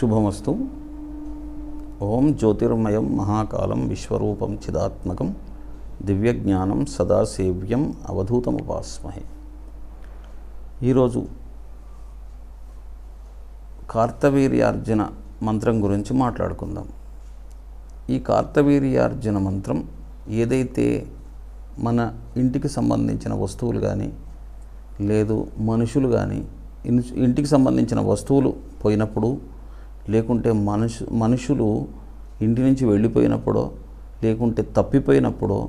శుభమస్తు. ఓం జ్యోతిర్మయం మహాకాలం విశ్వరూపం చిదాత్మకం. దివ్యజ్ఞానం సదాసేవ్యం అవధూతముపాస్మహే. ఈరోజు కార్తవీర్యార్జున మంత్రం గురించి మాట్లాడుకుందాం. ఈ కార్తవీర్యార్జున మంత్రం ఏదైతే మన ఇంటికి సంబంధించిన వస్తువులు కానీ లేదు మనుషులు కానీ ఇంటికి సంబంధించిన వస్తువులు పోయినప్పుడు లేకుంటే మనుషు మనుషులు ఇంటి నుంచి వెళ్ళిపోయినప్పుడో లేకుంటే తప్పిపోయినప్పుడో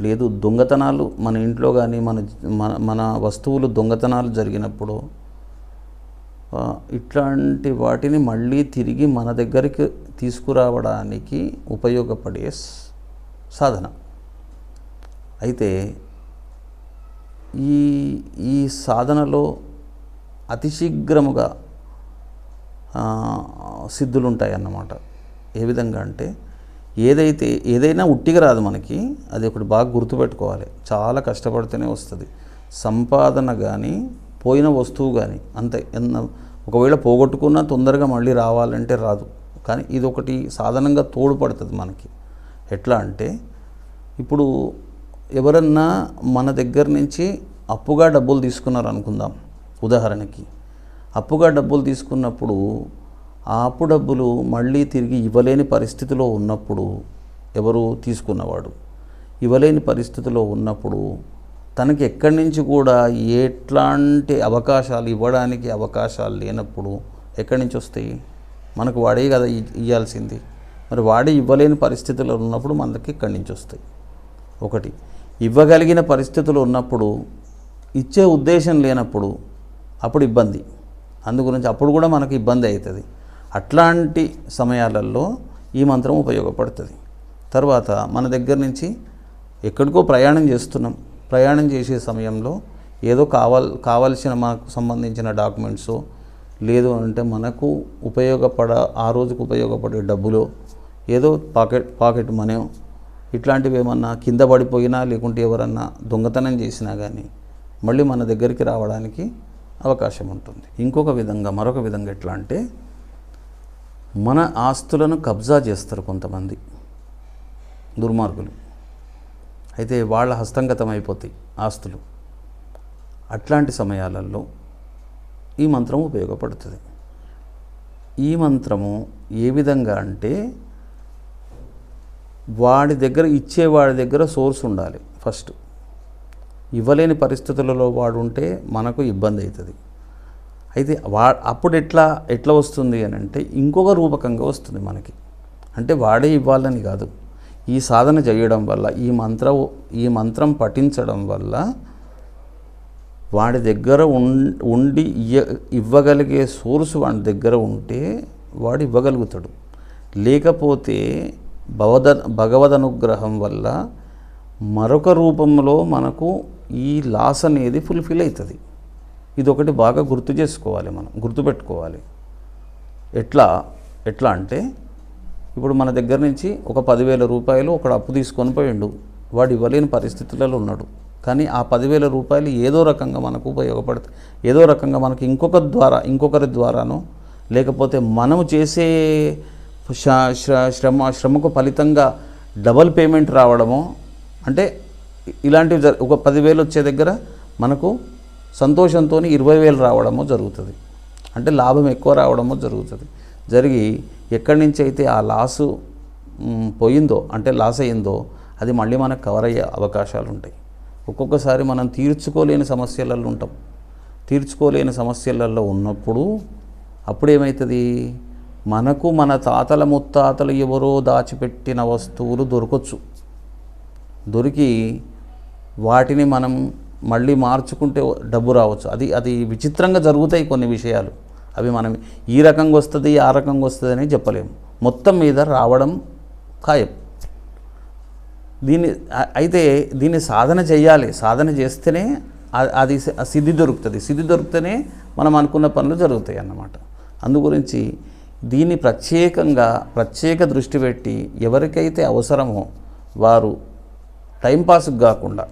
లేదు దొంగతనాలు మన ఇంట్లో కానీ మన మన మన వస్తువులు దొంగతనాలు జరిగినప్పుడు ఇట్లాంటి వాటిని మళ్ళీ తిరిగి మన దగ్గరికి తీసుకురావడానికి ఉపయోగపడే సాధన. అయితే ఈ ఈ సాధనలో అతి శీఘ్రముగా ఆ, సిద్ధులు ఉంటాయన్నమాట ఏ విధంగా అంటే ఏదైతే ఏదైనా ఉట్టిగా రాదు మనకి అది ఒకటి బాగా గుర్తుపెట్టుకోవాలి. చాలా కష్టపడితేనే వస్తుంది. సంపాదన కానీ పోయిన వస్తువు కానీ అంతే ఎన్న ఒకవేళ పోగొట్టుకున్నా తొందరగా మళ్ళీ రావాలంటే రాదు. కానీ ఇది ఒకటి సాధనంగా తోడ్పడుతుంది మనకి. ఎట్లా అంటే ఇప్పుడు ఎవరన్నా మన దగ్గర నుంచి అప్పుగా డబ్బులు తీసుకున్నారు అనుకుందాం ఉదాహరణకి అప్పుగా డబ్బులు తీసుకున్నప్పుడు ఆ అప్పు డబ్బులు మళ్ళీ తిరిగి ఇవ్వలేని పరిస్థితిలో ఉన్నప్పుడు ఎవరు తీసుకున్నవాడు? ఇవ్వలేని పరిస్థితిలో ఉన్నప్పుడు తనకి ఎక్కడి నుంచి కూడా ఎట్లాంటి అవకాశాలు ఇవ్వడానికి అవకాశాలు లేనప్పుడు ఎక్కడి నుంచి వస్తాయి? మనకు వాడే కదా ఇవ్వాల్సింది మరి వాడే ఇవ్వలేని పరిస్థితుల్లో ఉన్నప్పుడు మనకి ఇక్కడి నుంచి వస్తాయి? ఒకటి ఇవ్వగలిగిన పరిస్థితులు ఉన్నప్పుడు ఇచ్చే ఉద్దేశం లేనప్పుడు అప్పుడు ఇబ్బంది. అందుగురించి అప్పుడు కూడా మనకు ఇబ్బంది అవుతుంది. అట్లాంటి సమయాలలో ఈ మంత్రం ఉపయోగపడుతుంది. తర్వాత మన దగ్గర నుంచి ఎక్కడికో ప్రయాణం చేస్తున్నాం. ప్రయాణం చేసే సమయంలో ఏదో కావాల్ కావాల్సిన మనకు సంబంధించిన డాక్యుమెంట్స్ లేదు అంటే మనకు ఉపయోగపడ ఆ రోజుకు ఉపయోగపడే డబ్బులో ఏదో పాకెట్ పాకెట్ మనీ ఇట్లాంటివి ఏమన్నా కింద పడిపోయినా లేకుంటే ఎవరన్నా దొంగతనం చేసినా కానీ మళ్ళీ మన దగ్గరికి రావడానికి అవకాశం ఉంటుంది ఇంకొక విధంగా మరొక విధంగా ఎట్లా అంటే మన ఆస్తులను కబ్జా చేస్తారు కొంతమంది దుర్మార్గులు. అయితే వాళ్ళ హస్తంగతం అయిపోతాయి ఆస్తులు. అట్లాంటి సమయాలలో ఈ మంత్రం ఉపయోగపడుతుంది. ఈ మంత్రము ఏ విధంగా అంటే వాడి దగ్గర ఇచ్చేవాడి దగ్గర సోర్స్ ఉండాలి ఫస్ట్. ఇవ్వలేని పరిస్థితులలో వాడు ఉంటే మనకు ఇబ్బంది అవుతుంది. అయితే వా అప్పుడు ఎట్లా ఎట్లా వస్తుంది అని అంటే ఇంకొక రూపకంగా వస్తుంది మనకి. అంటే వాడే ఇవ్వాలని కాదు. ఈ సాధన చేయడం వల్ల ఈ మంత్ర ఈ మంత్రం పఠించడం వల్ల వాడి దగ్గర ఉం- ఉండి ఇయ్య ఇవ్వగలిగే సోర్స్ వాడి దగ్గర ఉంటే వాడు ఇవ్వగలుగుతాడు. లేకపోతే భవద భగవద్ అనుగ్రహం వల్ల మరొక రూపంలో మనకు ఈ లాస్ అనేది ఫుల్ఫిల్ అవుతుంది. ఇది ఒకటి బాగా గుర్తు చేసుకోవాలి మనం గుర్తుపెట్టుకోవాలి. ఎట్లా ఎట్లా అంటే ఇప్పుడు మన దగ్గర నుంచి ఒక పదివేల రూపాయలు ఒకడు అప్పు తీసుకొని పోయిండు. వాడు ఇవ్వలేని పరిస్థితులలో ఉన్నాడు. కానీ ఆ పదివేల రూపాయలు ఏదో రకంగా మనకు ఉపయోగపడుతుంది ఏదో రకంగా మనకి ఇంకొక ద్వారా ఇంకొకరి ద్వారానో లేకపోతే మనము చేసే శ్రమ శ్రమకు ఫలితంగా డబల్ పేమెంట్ రావడమో అంటే ఇలాంటివి ఒక పదివేలు వచ్చే దగ్గర మనకు సంతోషంతో ఇరవై వేలు రావడము జరుగుతుంది. అంటే లాభం ఎక్కువ రావడమో జరుగుతుంది. జరిగి ఎక్కడి నుంచి అయితే ఆ లాసు పోయిందో అంటే లాస్ అయ్యిందో అది మళ్ళీ మనకు కవర్ అయ్యే అవకాశాలు ఉంటాయి. ఒక్కొక్కసారి మనం తీర్చుకోలేని సమస్యలలో ఉంటాం. తీర్చుకోలేని సమస్యలలో ఉన్నప్పుడు అప్పుడు ఏమవుతుంది మనకు మన తాతల ముత్తాతలు ఎవరో దాచిపెట్టిన వస్తువులు దొరకొచ్చు. దొరికి వాటిని మనం మళ్ళీ మార్చుకుంటే డబ్బు రావచ్చు. అది అది విచిత్రంగా జరుగుతాయి కొన్ని విషయాలు. అవి మనం ఈ రకంగా వస్తుంది ఆ రకంగా వస్తుంది అని చెప్పలేము. మొత్తం మీద రావడం ఖాయం. దీన్ని అయితే దీన్ని సాధన చేయాలి. సాధన చేస్తేనే అది సిద్ధి దొరుకుతుంది. సిద్ధి దొరికితేనే మనం అనుకున్న పనులు జరుగుతాయి అన్నమాట. అందుగురించి దీన్ని ప్రత్యేకంగా ప్రత్యేక దృష్టి పెట్టి ఎవరికైతే అవసరమో వారు టైంపాస్కి కాకుండా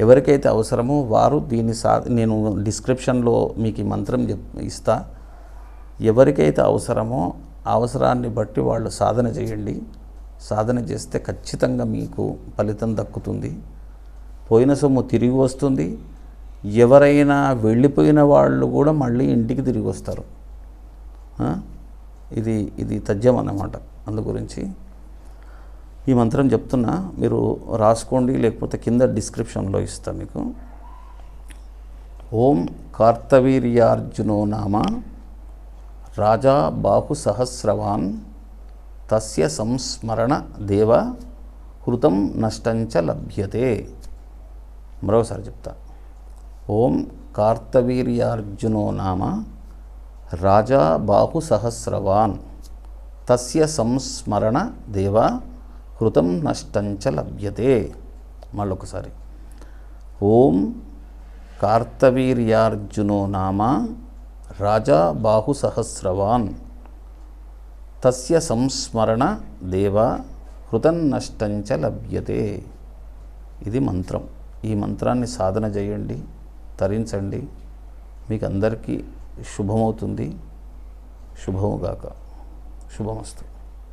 ఎవరికైతే అవసరమో వారు దీన్ని సా నేను డిస్క్రిప్షన్లో మీకు ఈ మంత్రం చెప్ ఇస్తా. ఎవరికైతే అవసరమో అవసరాన్ని బట్టి వాళ్ళు సాధన చేయండి. సాధన చేస్తే ఖచ్చితంగా మీకు ఫలితం దక్కుతుంది. పోయిన సొమ్ము తిరిగి వస్తుంది. ఎవరైనా వెళ్ళిపోయిన వాళ్ళు కూడా మళ్ళీ ఇంటికి తిరిగి వస్తారు. ఇది ఇది తథ్యం అన్నమాట. అందు గురించి ఈ మంత్రం చెప్తున్నా మీరు రాసుకోండి లేకపోతే కింద డిస్క్రిప్షన్లో ఇస్తా మీకు. ఓం కార్తవీర్యార్జునో నామ రాజా బాహు సహస్రవాన్ తస్య సంస్మరణ దేవ హృతం నష్టంచ లభ్యతే. మరోసారి చెప్తా. ఓం కార్తవీర్యార్జునో నామ రాజా బాహు సహస్రవాన్ తస్య సంస్మరణ దేవ హృతం నష్టంచ లభ్యతే. మళ్ళొకసారి. ఓం కార్తవీర్యార్జునో నామ రాజా బాహు సహస్రవాన్ తస్య సంస్మరణ దేవ హృతం నష్టంచ లభ్యతే. ఇది మంత్రం. ఈ మంత్రాన్ని సాధన చేయండి తరించండి. మీకు అందరికీ శుభమవుతుంది. శుభముగాక. శుభమస్తు.